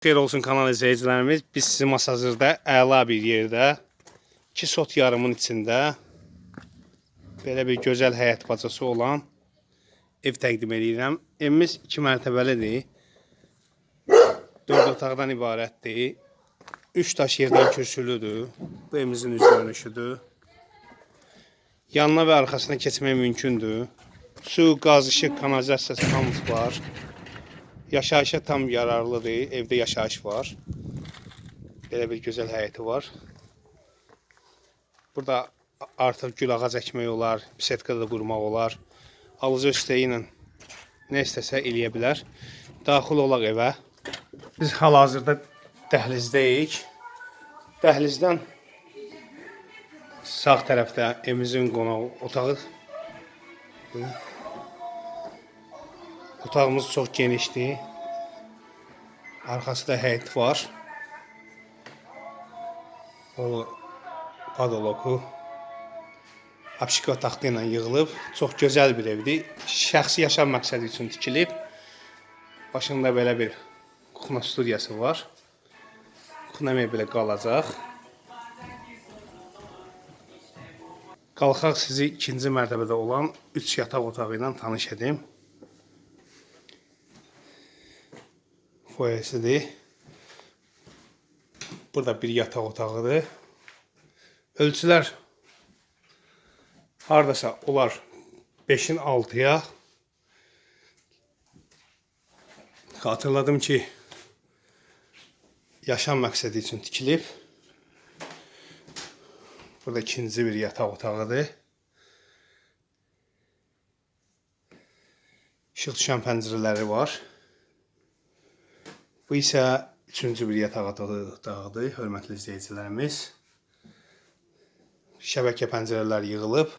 Xeyir olsun kanal izləyicilərimiz. Biz sizin masajırda əla bir yerdə, iki sot yarımın içində belə bir gözəl həyət bacası olan ev təqdim edirəm. Evimiz 2 mərtəbəlidir. 4 otaqdan ibarətdir. 3 daş yerdən kürsülüdür. Bu evimizin üz görünüşüdür. Yanına və arxasına keçmək mümkündür. Su, qaz, işıq, kanalizasiyası hamısı var. Yaşayışa tam yararlıdır. Evdə yaşayış var. Belə bir gözəl həyəti var. Burada artıq gül ağac əkmək olar, bisetka da qurmaq olar. Alıcı üstəyi ilə nə istəsə eləyə bilər. Daxil olaq evə. Biz hal-hazırda dəhlizdəyik. Dəhlizdən sağ tərəfdə evimizin qonaq otağı. Otağımız çox genişdir. Arxasında həyət var. O padoloku apşika taxtı ilə yığılıb. Çox gözəl bir evdir. Şəxsi yaşam məqsədi üçün tikilib. Başında belə bir kuxna studiyası var. Kuxna mebeli qalacaq. Qalxaq sizi ikinci mərtəbədə olan 3 yataq otağı ilə tanış edim. Foyesidir. Burada bir yataq otağıdır. Ölçülər hardasa olar 5-in 6-ya. Xatırladım ki, yaşam məqsədi üçün tikilib. Burada ikinci bir yataq otağıdır. İşıq düşən pəncərələri var. Bu isə üçüncü bir yataq otağıdır, hörmətli izləyicilərimiz. Şəbəkə pəncərələr yığılıb.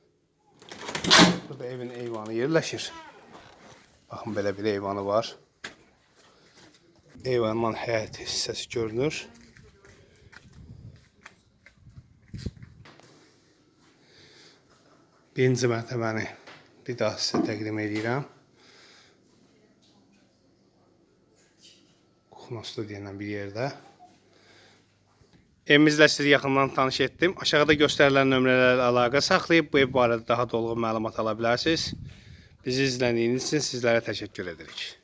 Burada evin eyvanı yerləşir. Baxın belə bir eyvanı var. Eyvandan həyət hissəsi görünür. Birinci mərtəbəni bir daha sizə təqdim edirəm. Studiya ilə bir yerdə. Evimizlə sizi yaxından tanış etdim. Aşağıda göstərilən nömrələrlə əlaqə saxlayıb bu ev barədə daha dolğun məlumat ala bilərsiniz. Bizi izlədiyiniz üçün sizlərə təşəkkür edirik.